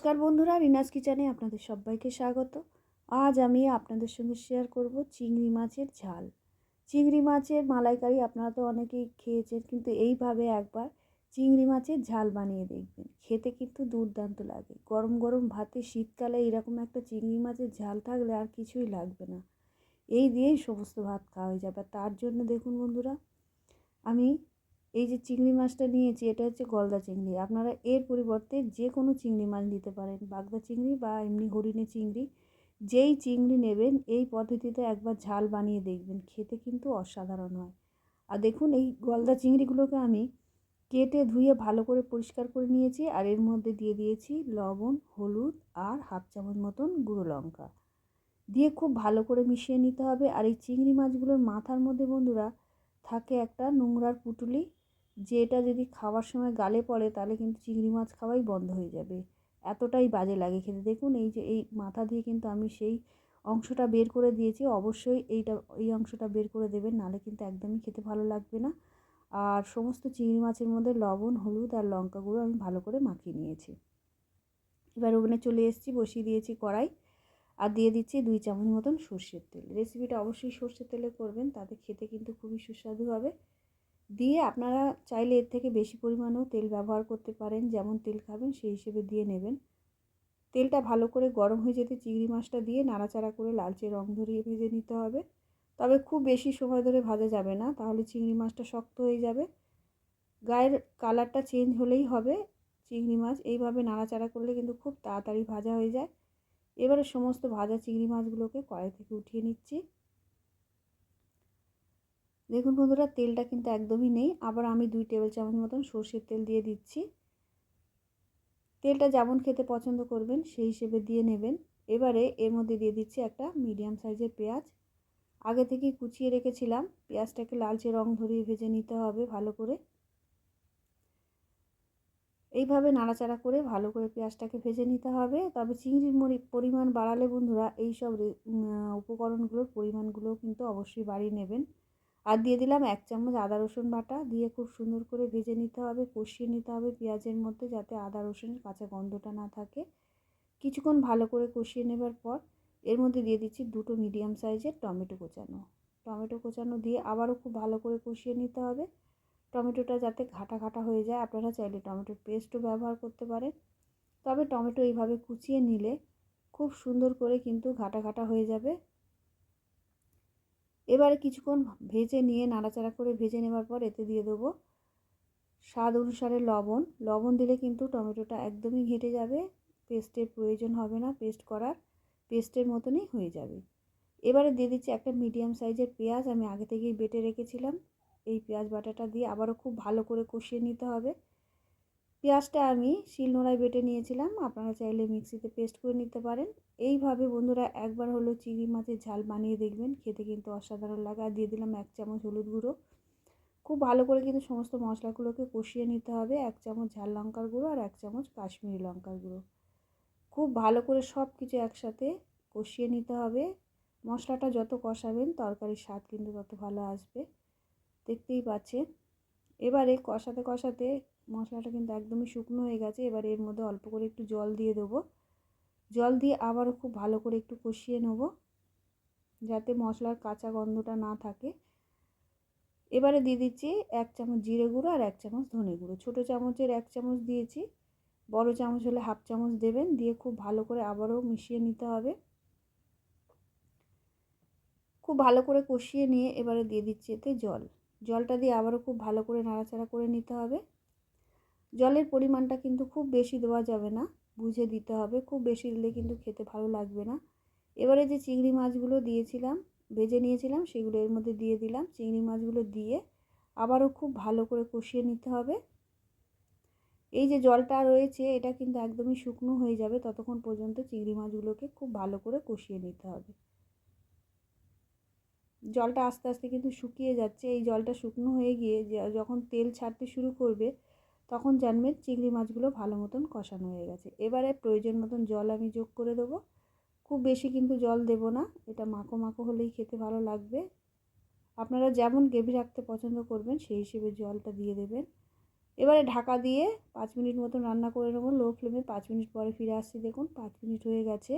নমস্কার বন্ধুরা, রিনাস কিচেনে আপনাদের সবাইকে স্বাগত। আজ আমি আপনাদের সঙ্গে শেয়ার করব চিংড়ি মাছের ঝাল। চিংড়ি মাছের মালাইকারি আপনারা তো অনেকেই খেয়েছেন, কিন্তু এইভাবে একবার চিংড়ি মাছের ঝাল বানিয়ে দেখবেন। খেতে কিন্তু দুর্দান্ত লাগে। গরম গরম ভাতে শীতকালে এরকম একটা চিংড়ি মাছের ঝাল থাকলে আর কিছুই লাগবে না। এই দিয়েই সমস্ত ভাত খাওয়া হয়ে যাবে। তার জন্য দেখুন বন্ধুরা, আমি এই যে চিংড়ি মাছটা নিয়েছি, এটা হচ্ছে গলদা চিংড়ি। আপনারা এর পরিবর্তে যে কোনো চিংড়ি মাছ নিতে পারেন, বাগদা চিংড়ি বা এমনি হরিণে চিংড়ি। যেই চিংড়ি নেবেন, এই পদ্ধতিতে একবার ঝাল বানিয়ে দেখবেন, খেতে কিন্তু অসাধারণ হয়। আর দেখুন, এই গলদা চিংড়িগুলোকে আমি কেটে ধুয়ে ভালো করে পরিষ্কার করে নিয়েছি, আর এর মধ্যে দিয়ে দিয়েছি লবণ, হলুদ আর হাফ চামচ মতন গুঁড়ো লঙ্কা। দিয়ে খুব ভালো করে মিশিয়ে নিতে হবে। আর এই চিংড়ি মাছগুলোর মাথার মধ্যে বন্ধুরা থাকে একটা নোংরার পুটুলি যেটা যদি খাওয়ার সময় গালে পড়ে, তাহলে কিন্তু চিংড়ি মাছ খাওয়াই বন্ধ হয়ে যাবে। এতটাই বাজে লাগে খেতে। দেখুন, এই যে, এই মাথা দিয়ে কিন্তু আমি সেই অংশটা বের করে দিয়েছি। অবশ্যই এইটা, এই অংশটা বের করে দেবেন, নাহলে কিন্তু একদমই খেতে ভালো লাগবে না। আর সমস্ত চিংড়ি মাছের মধ্যে লবণ, হলুদ আর লঙ্কা গুঁড়ো আমি ভালো করে মাখিয়ে নিয়েছি। এবার ওভেনে চলে এসেছি, বসিয়ে দিয়েছি কড়াই। আর দিয়ে দিচ্ছি দুই চামচ মতন সর্ষের তেল। রেসিপিটা অবশ্যই সর্ষের তেলে করবেন, তাতে খেতে কিন্তু খুবই সুস্বাদু হবে। দিয়ে আপনারা চাইলে এর থেকে বেশি পরিমাণেও তেল ব্যবহার করতে পারেন, যেমন তেল খাবেন সেই হিসেবে দিয়ে নেবেন। তেলটা ভালো করে গরম হয়ে যেতে চিংড়ি মাছটা দিয়ে নাড়াচাড়া করে লালচে রং ধরিয়ে ভেজে নিতে হবে। তবে খুব বেশি সময় ধরে ভাজা যাবে না, তাহলে চিংড়ি মাছটা শক্ত হয়ে যাবে। গায়ের কালারটা চেঞ্জ হলেই হবে চিংড়ি মাছ। এইভাবে নাড়াচাড়া করলে কিন্তু খুব তাড়াতাড়ি ভাজা হয়ে যায়। এবারে সমস্ত ভাজা চিংড়ি মাছগুলোকে কড়াই থেকে উঠিয়ে নিচ্ছি। দেখুন বন্ধুরা, তেলটা কিন্তু একদমই নেই। আবার আমি দুই টেবিল চামচ মতন সর্ষের তেল দিয়ে দিচ্ছি। তেলটা যেমন খেতে পছন্দ করবেন, সেই হিসেবে দিয়ে নেবেন। এবারে এর মধ্যে দিয়ে দিচ্ছি একটা মিডিয়াম সাইজের পেঁয়াজ। আগে থেকে কুচিয়ে রেখেছিলাম। পেঁয়াজটাকে লালচে রং ধরিয়ে ভেজে নিতে হবে ভালো করে। এইভাবে নাড়াচাড়া করে ভালো করে পেঁয়াজটাকে ভেজে নিতে হবে। তবে চিংড়ির মরি, পরিমাণ বাড়ালে বন্ধুরা এই সব উপকরণগুলোর পরিমাণগুলো কিন্তু অবশ্যই বাড়িয়ে নেবেন। আর দিয়ে দিলাম এক চামচ আদা রসুন বাটা। দিয়ে খুব সুন্দর করে ভেজে নিতে হবে, কষিয়ে নিতে হবে পেঁয়াজের মধ্যে যাতে আদা রসুনের কাঁচা গন্ধটা না থাকে। কিছুক্ষণ ভালো করে কষিয়ে নেবার পর এর মধ্যে দিয়ে দিচ্ছি দুটো মিডিয়াম সাইজের টমেটো কোচানো। টমেটো কোচানো দিয়ে আবারও খুব ভালো করে কষিয়ে নিতে হবে। টমেটোটা যাতে ঘাটা ঘাটা হয়ে যায়, আপনারা চাইলে টমেটোর পেস্টও ব্যবহার করতে পারেন। তবে টমেটো এইভাবে কুচিয়ে নিলে খুব সুন্দর করে কিন্তু ঘাটা ঘাটা হয়ে যাবে। এবারে কিছুক্ষণ ভেজে নিয়ে নাড়াচাড়া করে ভেজে নেবার পর এতে দিয়ে দেবো স্বাদ অনুসারে লবণ। লবণ দিলে কিন্তু টমেটোটা একদমই ঘেটে যাবে, পেস্টের প্রয়োজন হবে না, পেস্ট করার পেস্টের মতনই হয়ে যাবে। এবারে দিয়ে দিচ্ছি একটা মিডিয়াম সাইজের পেঁয়াজ, আমি আগে থেকেই বেটে রেখেছিলাম। এই পেঁয়াজ বাটাটা দিয়ে আবারও খুব ভালো করে কষিয়ে নিতে হবে। পেঁয়াজটা আমি শিলনোড়ায় বেটে নিয়েছিলাম। আপনারা চাইলে মিক্সিতে পেস্ট করে নিতে পারেন। এইভাবে বন্ধুরা একবার হলো চিংড়ি মাছের ঝাল বানিয়ে দেখবেন। খেতে কিন্তু অসাধারণ লাগে। আর দিয়ে দিলাম এক চামচ হলুদ গুঁড়ো। খুব ভালো করে কিন্তু সমস্ত মশলাগুলোকে কষিয়ে নিতে হবে। এক চামচ ঝাল লঙ্কার গুঁড়ো আর এক চামচ কাশ্মীরি লঙ্কার গুঁড়ো। খুব ভালো করে সব কিছু একসাথে কষিয়ে নিতে হবে। মশলাটা যত কষাবেন, তরকারির স্বাদ কিন্তু তত ভালো আসবে। দেখতেই পাচ্ছেন। এবারে কষাতে কষাতে মশলাটা কিন্তু একদমই শুকনো হয়ে গেছে। এবার এর মধ্যে অল্প করে একটু জল দিয়ে দেবো। জল দিয়ে আবারও খুব ভালো করে একটু কষিয়ে নেব, যাতে মশলার কাঁচা গন্ধটা না থাকে। এবারে দিয়ে দিচ্ছি এক চামচ জিরে গুঁড়ো আর এক চামচ ধনে গুঁড়ো। ছোটো চামচের এক চামচ দিয়েছি, বড় চামচ হলে হাফ চামচ দেবেন। দিয়ে খুব ভালো করে আবারও মিশিয়ে নিতে হবে। খুব ভালো করে কষিয়ে নিয়ে এবারে দিয়ে দিচ্ছি এতে জল। জলটা দিয়ে আবারও খুব ভালো করে নাড়াচাড়া করে নিতে হবে। জলের পরিমাণটা কিন্তু খুব বেশি দেওয়া যাবে না, বুঝে দিতে হবে। খুব বেশি দিলে কিন্তু খেতে ভালো লাগবে না। এবারে যে চিংড়ি মাছগুলো দিয়েছিলাম, ভেজে নিয়েছিলাম, সেগুলো এর মধ্যে দিয়ে দিলাম। চিংড়ি মাছগুলো দিয়ে আবারও খুব ভালো করে কষিয়ে নিতে হবে। এই যে জলটা রয়েছে, এটা কিন্তু একদমই শুকনো হয়ে যাবে। ততক্ষণ পর্যন্ত চিংড়ি মাছগুলোকে খুব ভালো করে কষিয়ে নিতে হবে। জলটা আস্তে আস্তে কিন্তু শুকিয়ে যাচ্ছে। এই জলটা শুকনো হয়ে গিয়ে যখন তেল ছাড়তে শুরু করবে তখন জানবেন চিংড়ি মাছগুলো ভালো মতন কষানো হয়ে গেছে। এবারে প্রয়োজন মতন জল আমি যোগ করে দেবো। খুব বেশি কিন্তু জল দেব না, এটা মাখো মাখো হলেই খেতে ভালো লাগবে। আপনারা যেমন গ্রেভি রাখতে পছন্দ করবেন, সেই হিসেবে জলটা দিয়ে দেবেন। এবারে ঢাকা দিয়ে পাঁচ মিনিট মতন রান্না করে নেব। লো ফ্লেমে পাঁচ মিনিট পরে ফিরে আসছি, দেখুন পাঁচ মিনিট হয়ে গেছে।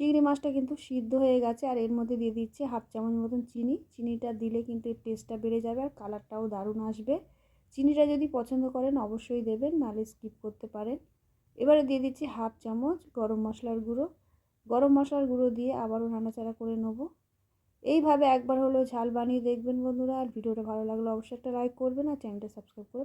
চিংড়ি মাছটা কিন্তু সিদ্ধ হয়ে গেছে, আর এর মধ্যে দিয়ে দিচ্ছি হাফ চামচ মতন চিনি। চিনিটা দিলে কিন্তু এর টেস্টটা বেড়ে যাবে আর কালারটাও দারুণ আসবে। চিনিটা যদি পছন্দ করেন, অবশ্যই দেবেন নালে স্কিপ করতে পারেন। এবারে দিয়ে দিচ্ছি হাফ চামচ গরম মশলার গুঁড়ো। গরম মশলার গুঁড়ো দিয়ে আবারও নাড়াচাড়া করে নেব। এইভাবে একবার হলেও ঝাল বানিয়ে দেখবেন বন্ধুরা। আর ভিডিওটা ভালো লাগলে অবশ্যই একটা লাইক করবেন আর চ্যানেলটা সাবস্ক্রাইব করে